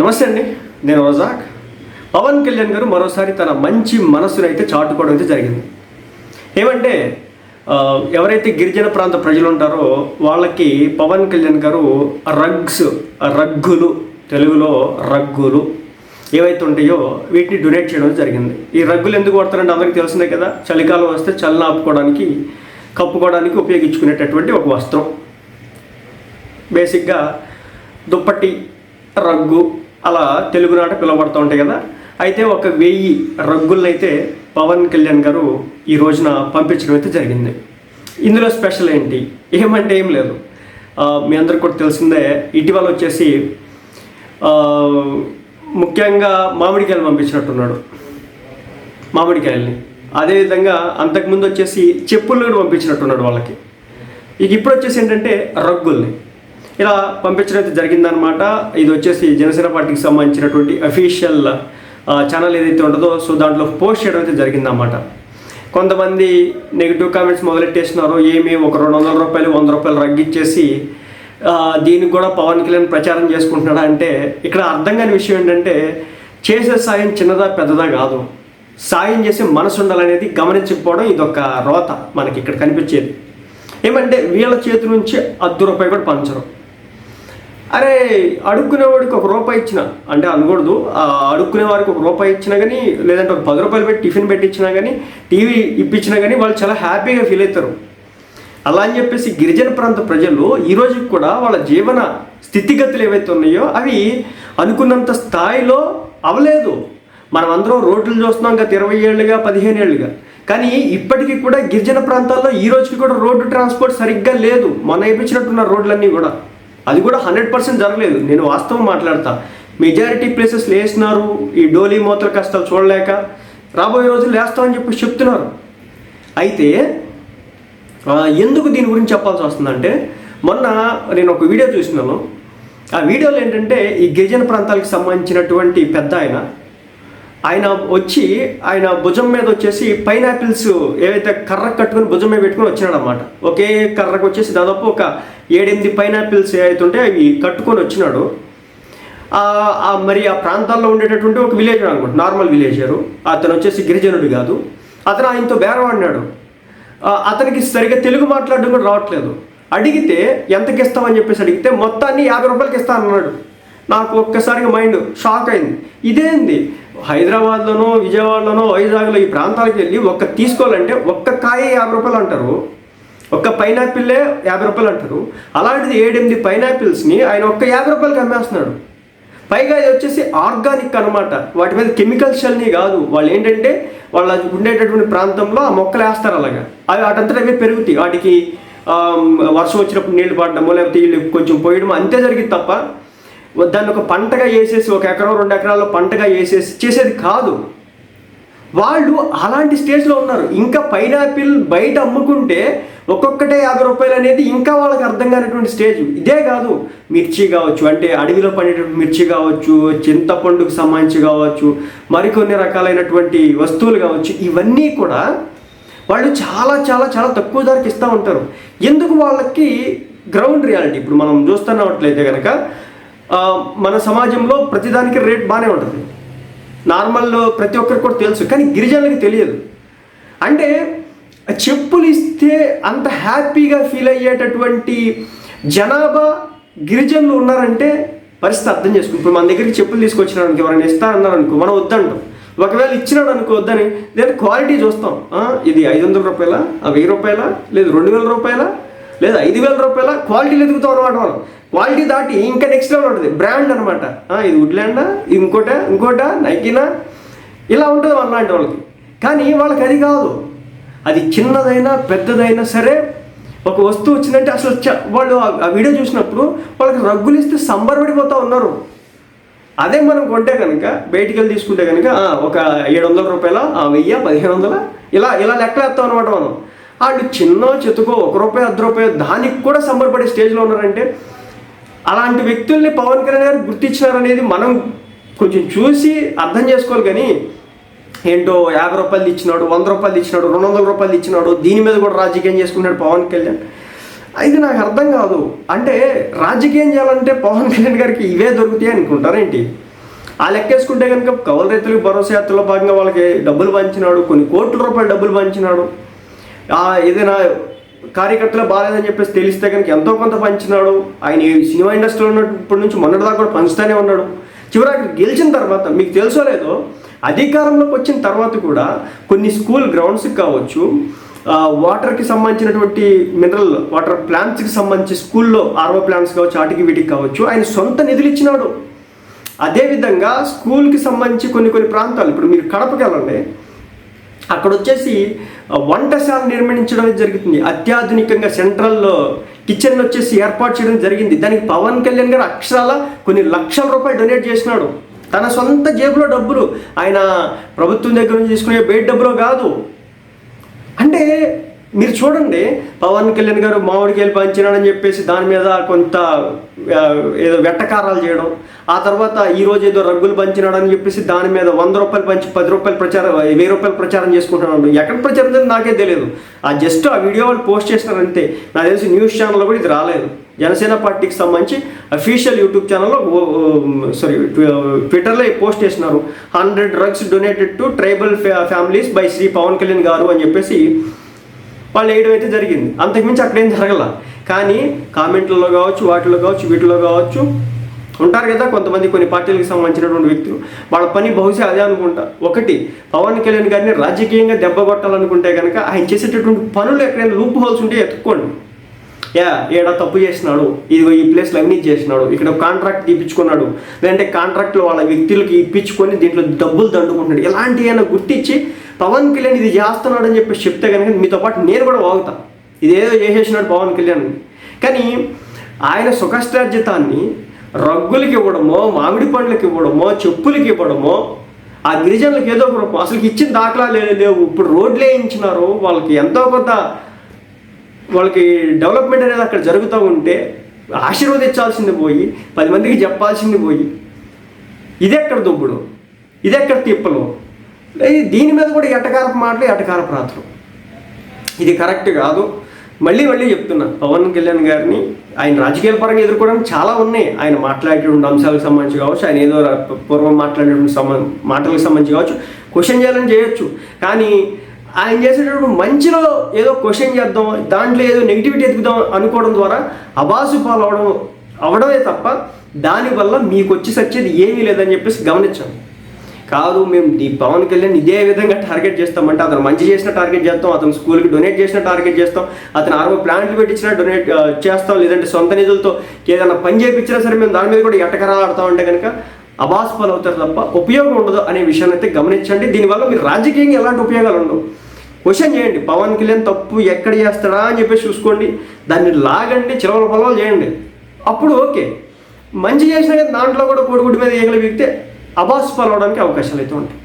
నమస్తే అండి నేను రజాక్. పవన్ కళ్యాణ్ గారు మరోసారి తన మంచి మనస్సును అయితే చాటుకోవడం అయితే జరిగింది. ఏమంటే ఎవరైతే గిరిజన ప్రాంత ప్రజలు ఉంటారో వాళ్ళకి పవన్ కళ్యాణ్ గారు రగ్స్ రగ్గులు తెలుగులో రగ్గులు ఏవైతే ఉంటాయో వీటిని డొనేట్ చేయడం జరిగింది. ఈ రగ్గులు ఎందుకు వాడతారంటే అందరికీ తెలిసిందే కదా చలికాలం వస్తే చల్లని ఆపుకోవడానికి కప్పుకోవడానికి ఉపయోగించుకునేటటువంటి ఒక వస్త్రం. బేసిక్గా దుప్పటి రగ్గు అలా తెలుగునాట పిలువబడుతూ ఉంటాయి కదా. అయితే ఒక వెయ్యి రగ్గులను అయితే పవన్ కళ్యాణ్ గారు ఈ రోజున పంపించడం అయితే జరిగింది. ఇందులో స్పెషల్ ఏంటి? ఏమంటే ఏం లేదు. మీ అందరికి కూడా తెలిసిందే ఇటీవల వచ్చేసి ముఖ్యంగా మామిడికాయలు పంపించినట్టున్నాడు. మామిడికాయల్ని. అదేవిధంగా అంతకుముందు వచ్చేసి చెప్పులు కూడా పంపించినట్టున్నాడు వాళ్ళకి. ఇక ఇప్పుడు వచ్చేసి ఏంటంటే రగ్గుల్ని. ఇలా పంపించడం అయితే జరిగిందనమాట ఇది వచ్చేసి జనసేన పార్టీకి సంబంధించినటువంటి అఫీషియల్ ఛానల్ ఏదైతే ఉంటుందో సో దాంట్లో పోస్ట్ చేయడం అయితే జరిగిందన్నమాట. కొంతమంది నెగిటివ్ కామెంట్స్ మొదలెట్టేసినారు ఏమి ఒక రెండు వందల రూపాయలు వంద రూపాయలు రగ్గిచ్చేసి దీనికి కూడా పవన్ కళ్యాణ్ ప్రచారం చేసుకుంటున్నాడా అంటే ఇక్కడ అర్థం కాని విషయం ఏంటంటే చేసే సాయం చిన్నదా పెద్దదా కాదు. సాయం చేసే మనసు ఉండాలనేది గమనించకపోవడం ఇదొక రోత మనకి ఇక్కడ కనిపించేది. ఏమంటే వీళ్ళ చేతి నుంచి అర్ధ రూపాయి కూడా పంచరు. అరే అడుక్కునేవాడికి ఒక రూపాయి ఇచ్చిన. అంటే అనకూడదు. అడుక్కునే వారికి ఒక రూపాయి ఇచ్చినా కానీ లేదంటే ఒక పది రూపాయలు పెట్టి టిఫిన్ పెట్టించినా కానీ టీవీ ఇప్పించినా కానీ వాళ్ళు చాలా హ్యాపీగా ఫీల్ అవుతారు. అలా అని చెప్పేసి గిరిజన ప్రాంత ప్రజలు ఈరోజు కూడా వాళ్ళ జీవన స్థితిగతులు ఏవైతే ఉన్నాయో అవి అనుకున్నంత స్థాయిలో అవలేదు. మనం అందరం రోడ్లు చూస్తున్నాం గత ఇరవై ఏళ్ళుగా పదిహేను ఏళ్ళుగా. కానీ ఇప్పటికీ కూడా గిరిజన ప్రాంతాల్లో ఈ రోజుకి కూడా రోడ్డు ట్రాన్స్పోర్ట్ సరిగ్గా లేదు. మొన్న వేయించినట్టున్న రోడ్లన్నీ కూడా. అది కూడా హండ్రెడ్ పర్సెంట్ జరగలేదు. నేను వాస్తవం మాట్లాడతా. మెజారిటీ ప్లేసెస్ లేస్తున్నారు ఈ డోలీ మూతల కష్టాలు చూడలేక రాబోయే రోజులు వేస్తామని చెప్పి చెప్తున్నారు. అయితే ఎందుకు దీని గురించి చెప్పాల్సి వస్తుందంటే మొన్న నేను ఒక వీడియో చూసినాను. ఆ వీడియోలో ఏంటంటే ఈ గిరిజన ప్రాంతాలకు సంబంధించినటువంటి పెద్ద ఆయన ఆయన వచ్చి ఆయన భుజం మీద వచ్చేసి పైనాపిల్స్ ఏవైతే కర్ర కట్టుకుని భుజం మీద పెట్టుకుని వచ్చినాడనమాట ఒకే కర్రకు వచ్చేసి దాదాపు ఒక ఏడెనిమిది పైనాపిల్స్ ఏవైతే ఉంటే అవి కట్టుకొని వచ్చినాడు. ఆ మరి ఆ ప్రాంతాల్లో ఉండేటటువంటి ఒక విలేజర్ అనమాట నార్మల్ విలేజరు. అతను వచ్చేసి గిరిజనుడు కాదు. అతను ఆయనతో బేరం ఆడినాడు అతనికి సరిగ్గా తెలుగు మాట్లాడడం కూడా రావట్లేదు. అడిగితే ఎంతకి ఇస్తామని చెప్పేసి అడిగితే మొత్తాన్ని యాభై రూపాయలకి ఇస్తా అన్నాడు నాకు ఒక్కసారిగా మైండ్ షాక్ అయింది. ఇదేంది? హైదరాబాద్లోనో విజయవాడలోనో వైజాగ్లో ఈ ప్రాంతాలకు వెళ్ళి ఒక్క తీసుకోవాలంటే ఒక్క కాయ యాభై రూపాయలు అంటారు. ఒక్క పైనాపిల్లే యాభై రూపాయలు అంటారు. అలాంటిది ఏడెనిమిది పైనాపిల్స్ని ఆయన ఒక్క యాభై రూపాయలకి అమ్మేస్తున్నాడు. పైగా ఇది వచ్చేసి ఆర్గానిక్ అన్నమాట. వాటి మీద కెమికల్స్ చల్ని కాదు. వాళ్ళు ఏంటంటే వాళ్ళ ఉండేటటువంటి ప్రాంతంలో ఆ మొక్కలు వేస్తారు అలాగా. అవి వాటంతట అవే పెరుగుతాయి. వాటికి వర్షం వచ్చినప్పుడు నీళ్ళు పడడము లేకపోతే వీళ్ళు కొంచెం పోయడము అంతే జరిగింది తప్ప దాన్ని ఒక పంటగా వేసేసి ఒక ఎకరం రెండు ఎకరాల్లో పంటగా వేసేసి చేసేది కాదు. వాళ్ళు అలాంటి స్టేజ్లో ఉన్నారు. ఇంకా పైనాపిల్ బయట అమ్ముకుంటే ఒక్కొక్కటే యాభై రూపాయలు అనేది ఇంకా వాళ్ళకి అర్థం కానటువంటి స్టేజ్. ఇదే కాదు మిర్చి కావచ్చు అంటే అడవిలో పండేటువంటి మిర్చి కావచ్చు చింతపండుకు సంబంధించి కావచ్చు మరికొన్ని రకాలైనటువంటి వస్తువులు కావచ్చు ఇవన్నీ కూడా వాళ్ళు చాలా చాలా చాలా తక్కువ ధరకి ఇస్తూ ఉంటారు. ఎందుకు వాళ్ళకి గ్రౌండ్ రియాలిటీ ఇప్పుడు మనం చూస్తున్నట్లయితే కనుక మన సమాజంలో ప్రతిదానికి రేట్ బాగానే ఉంటుంది. నార్మల్ ప్రతి ఒక్కరికి కూడా తెలుసు కానీ గిరిజనులకి తెలియదు. అంటే చెప్పులు ఇస్తే అంత హ్యాపీగా ఫీల్ అయ్యేటటువంటి జనాభా గిరిజనులు ఉన్నారంటే పరిస్థితి అర్థం చేసుకుని ఇప్పుడు మన దగ్గరికి చెప్పులు తీసుకొచ్చినాడు అనుకో ఎవరైనా ఇస్తా అన్నారు అనుకో మనం వద్దంటాం. ఒకవేళ ఇచ్చినాడు అనుకో వద్దని దాని క్వాలిటీ చూస్తాం. ఇది ఐదు వందల రూపాయల వెయ్యి రూపాయల లేదు రెండు వేల రూపాయల లేదా ఐదు వేల రూపాయల క్వాలిటీలు ఎదుగుతాం అనమాట మనం క్వాలిటీ దాటి ఇంకా నెక్స్ట్ లెవెల్ ఉంటుంది. బ్రాండ్ అనమాట ఇది వుడ్లాండా ఇది ఇంకోట ఇంకోట నైకినా ఇలా ఉంటుంది అలాంటి వాళ్ళకి. కానీ వాళ్ళకి అది కాదు. అది చిన్నదైనా పెద్దదైనా సరే ఒక వస్తువు వచ్చిందంటే అసలు వాళ్ళు ఆ- వీడియో చూసినప్పుడు వాళ్ళకి రగ్గులు ఇస్తే సంబరపడిపోతూ ఉన్నారు. అదే మనం కొంటే కనుక బయటికి వెళ్ళి తీసుకుంటే కనుక ఒక ఏడు వందల రూపాయల ఆ, వెయ్యి పదిహేను వందల ఇలా ఇలా లెక్కలేస్తాం అనమాట మనం. వాళ్ళు చిన్న చెతుకో ఒక రూపాయి అర్ధ రూపాయి దానికి కూడా సంబరపడే స్టేజ్లో ఉన్నారంటే అలాంటి వ్యక్తుల్ని పవన్ కళ్యాణ్ గారు గుర్తించినారనేది మనం కొంచెం చూసి అర్థం చేసుకోవాలి కానీ ఏంటో యాభై రూపాయలు ఇచ్చినాడు వంద రూపాయలు ఇచ్చినాడు రెండు వందల రూపాయలు ఇచ్చినాడు దీని మీద కూడా రాజకీయం చేసుకున్నాడు పవన్ కళ్యాణ్. ఇది నాకు అర్థం కాదు. అంటే రాజకీయం చేయాలంటే పవన్ కళ్యాణ్ గారికి ఇవే దొరుకుతాయి అనుకుంటారేంటి? ఆ లెక్కేసుకుంటే కనుక కౌలు రైతులకు భరోసా యాత్రలో భాగంగా వాళ్ళకి డబ్బులు పంచినాడు కొన్ని కోట్ల రూపాయలు డబ్బులు పంచినాడు. ఏదైనా కార్యకర్తలు బాగాలేదని చెప్పేసి తెలిస్తే కనుక ఎంతో కొంత పంచినాడు. ఆయన ఈ సినిమా ఇండస్ట్రీలో ఉన్నప్పటి నుంచి మొన్నటి దాకా కూడా పంచుతానే ఉన్నాడు. చివరికి గెలిచిన తర్వాత మీకు తెలుసో లేదో అధికారంలోకి వచ్చిన తర్వాత కూడా కొన్ని స్కూల్ గ్రౌండ్స్కి కావచ్చు వాటర్కి సంబంధించినటువంటి మినరల్ వాటర్ ప్లాంట్స్కి సంబంధించి స్కూల్లో ఆర్వో ప్లాంట్స్ కావచ్చు వాటికి వీటికి కావచ్చు ఆయన సొంత నిధులు ఇచ్చినాడు. అదేవిధంగా స్కూల్కి సంబంధించి కొన్ని కొన్ని ప్రాంతాలు ఇప్పుడు మీరు కడపకి వెళ్ళండి. అక్కడ వచ్చేసి వంటశాల నిర్మించడం జరుగుతుంది. అత్యాధునికంగా సెంట్రల్లో కిచెన్ వచ్చేసి ఏర్పాటు చేయడం జరిగింది. దానికి పవన్ కళ్యాణ్ గారు అక్షరాల కొన్ని లక్షల రూపాయలు డొనేట్ చేసినాడు. తన సొంత జేబులో డబ్బులు. ఆయన ప్రభుత్వం దగ్గర నుంచి తీసుకునే బయట డబ్బులో కాదు. అంటే మీరు చూడండి పవన్ కళ్యాణ్ గారు మామిడికాయలు పంచినాడని చెప్పేసి దాని మీద కొంత ఏదో వెట్టకారాలు చేయడం ఆ తర్వాత ఈ రోజు ఏదో రగ్గులు పంచినాడని చెప్పేసి దాని మీద వంద రూపాయలు పంచి పది రూపాయలు ప్రచారం వెయ్యి రూపాయలు ప్రచారం చేసుకుంటున్నాడు. ఎక్కడ ప్రచారం జరిగింది నాకే తెలియదు. ఆ జస్ట్ ఆ వీడియో వాళ్ళు పోస్ట్ చేస్తారంటే నాకు తెలిసి న్యూస్ ఛానల్లో కూడా ఇది రాలేదు. జనసేన పార్టీకి సంబంధించి అఫీషియల్ యూట్యూబ్ ఛానల్లో సారీ ట్విట్టర్లో పోస్ట్ చేసినారు. Hundred drugs donated to tribal families by Shri Pawan Kalyan garu అని చెప్పేసి వాళ్ళు వేయడం అయితే జరిగింది. అంతకుమించి అక్కడేం జరగల. కానీ కామెంట్లలో కావచ్చు వాటిలో కావచ్చు వీటిలో కావచ్చు ఉంటారు కదా కొంతమంది కొన్ని పార్టీలకు సంబంధించినటువంటి వ్యక్తులు. వాళ్ళ పని బహుశా అదే అనుకుంటా. ఒకటి పవన్ కళ్యాణ్ గారిని రాజకీయంగా దెబ్బ కొట్టాలనుకుంటే కనుక ఆయన చేసేటటువంటి పనులు ఎక్కడైనా లూప్ హోల్స్ ఉంటే ఎత్తుక్కోండి. యా ఏడా తప్పు చేసినాడు. ఇదిగో ఈ ప్లేస్లో అవినీతి చేసినాడు. ఇక్కడ కాంట్రాక్ట్ తీపించుకున్నాడు లేదంటే కాంట్రాక్ట్లో వాళ్ళ వ్యక్తులకి ఇప్పించుకొని దీంట్లో డబ్బులు దండుకుంటున్నాడు. ఇలాంటివైనా గుర్తించి పవన్ కళ్యాణ్ ఇది చేస్తున్నాడు అని చెప్పి చెప్తే కనుక మీతో పాటు నేను కూడా వాగుతా. ఇదేదో చేసేసినాడు పవన్ కళ్యాణ్. అని. కానీ ఆయన సుఖష్టార్జితాన్ని రగ్గులకి ఇవ్వడమో మామిడి పండ్లకి ఇవ్వడమో చెప్పులకి ఇవ్వడమో ఆ గిరిజనులకు ఏదో ఒక రూపం అసలు ఇచ్చిన దాఖలా లేవు. ఇప్పుడు రోడ్లు వేయించినారు వాళ్ళకి ఎంతో కొంత వాళ్ళకి డెవలప్మెంట్ అనేది అక్కడ జరుగుతూ ఉంటే ఆశీర్వదించాల్సింది పోయి పది మందికి చెప్పాల్సింది పోయి. ఇదెక్కడ దుబ్బుడు? ఇదెక్కడ తిప్పలు? దీని మీద కూడా ఎటకారపు మాటలు ఎటకారపు రాత్రులు ఇది కరెక్ట్ కాదు. మళ్ళీ మళ్ళీ చెప్తున్నా. పవన్ కళ్యాణ్ గారిని ఆయన రాజకీయాల పరంగా ఎదుర్కోవడానికి చాలా ఉన్నాయి. ఆయన మాట్లాడేటువంటి అంశాలకు సంబంధించి కావచ్చు ఆయన ఏదో పూర్వం మాట్లాడేటువంటి సంబంధ మాటలకు సంబంధించి కావచ్చు క్వశ్చన్ చేయాలని చేయొచ్చు. కానీ ఆయన చేసేటప్పుడు మంచిలో ఏదో క్వశ్చన్ చేద్దాం దాంట్లో ఏదో నెగిటివిటీ ఎదుగుదాం అనుకోవడం ద్వారా అబాసు పాలు అవడం అవడమే తప్ప దానివల్ల మీకు వచ్చి సచ్చేది ఏమీ లేదని చెప్పేసి గమనించాను. కాదు మేము ఈ పవన్ కళ్యాణ్ ఇదే విధంగా టార్గెట్ చేస్తామంటే అతను మంచి చేసిన టార్గెట్ చేస్తాం అతను స్కూల్కి డొనేట్ చేసిన టార్గెట్ చేస్తాం అతను ఆరో ప్లాంట్లు పెట్టించినా డొనేట్ చేస్తాం లేదంటే సొంత నిధులతో ఏదైనా పని చేయించినా సరే మేము దాని మీద కూడా ఎట్టకరాలు ఆడతామంటే కనుక అబాస్పలు అవుతారు తప్ప ఉపయోగం ఉండదు అనే విషయాన్ని అయితే గమనించండి. దీనివల్ల మీరు రాజకీయంగా ఎలాంటి ఉపయోగాలు ఉండవు. క్వశ్చన్ చేయండి పవన్ కళ్యాణ్ తప్పు ఎక్కడ చేస్తాడా అని చెప్పేసి చూసుకోండి. దాన్ని లాగండి చిలవల పొలవలు చేయండి. అప్పుడు ఓకే. మంచి చేసిన దాంట్లో కూడా కోడిగుడ్డు మీద ఏగలు వీగితే అబాస్ పాలవడానికి అవకాశాలు అయితే ఉంటాయి.